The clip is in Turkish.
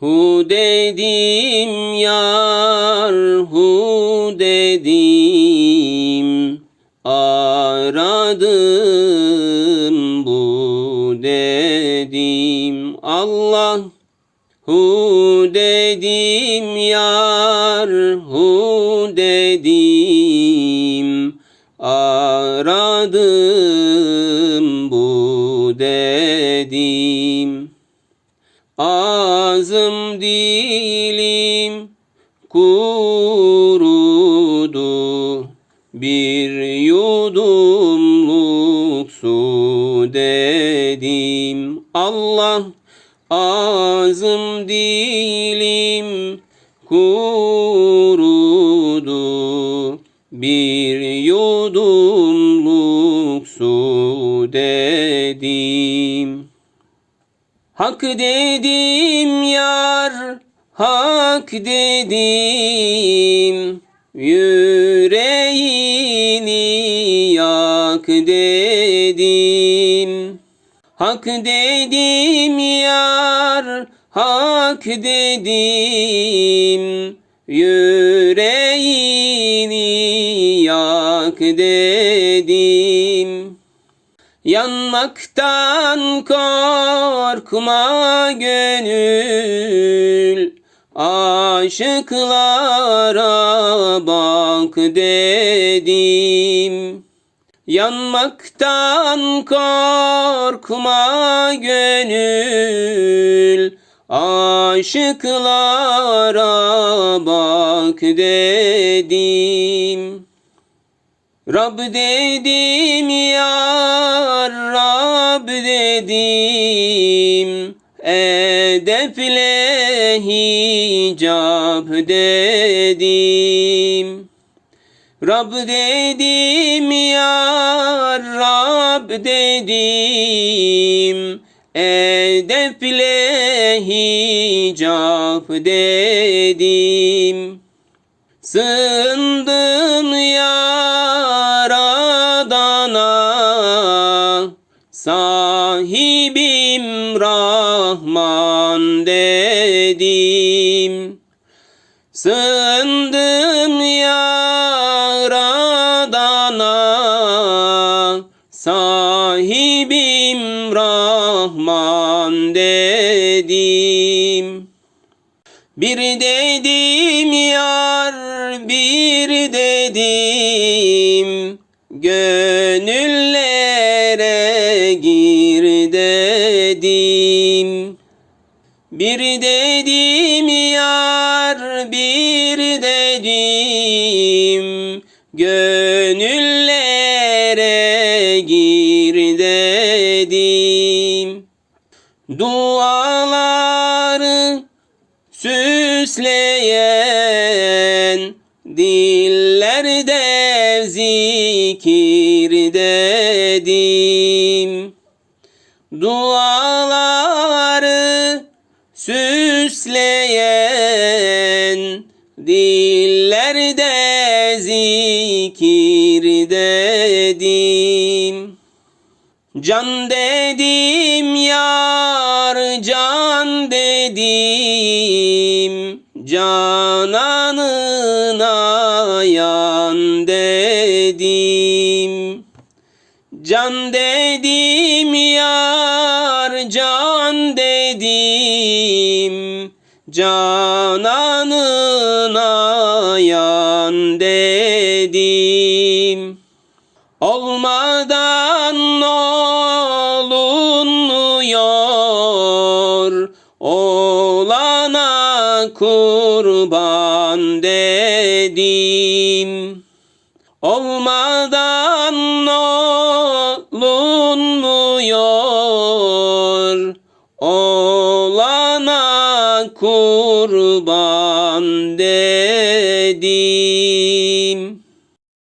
Hu dedim yar hu dedim aradım bu dedim Allah. Hu dedim yar hu dedim aradım bu dedim Ağzım dilim kurudu bir yudumluk su dedim. Allah ağzım dilim kurudu bir yudumluk Hak dedim yar, hak dedim Yüreğini yak dedim Hak dedim yar, hak dedim Yüreğini yak dedim Yanmaktan korkma gönül Aşıklara bak dedim. Yanmaktan korkma gönül Aşıklara bak dedim Rab dedim ya Rab dedim Edeple hicap dedim. Rab dedim ya Rab dedim Edeple hicap dedim. Sığındım yaradana Sahibim Rahman dedim. Sığındım yaradana Sahibim Rahman dedim. Bir dedim yar bir dedim Gönüllere gir dedim. Bir dedim yar bir dedim. Gönüllere gir dedim. Duaları süsleyen dillerde zikir dedim duaları süsleyen dillerde zikir dedim. Can dedim yar can dedim. Cananına yan dedim Can dedim yar can dedim Cananına yan dedim Olmadan olunmuyor Olana kurban dedim Olmadan olunmuyor Olana kurban dedim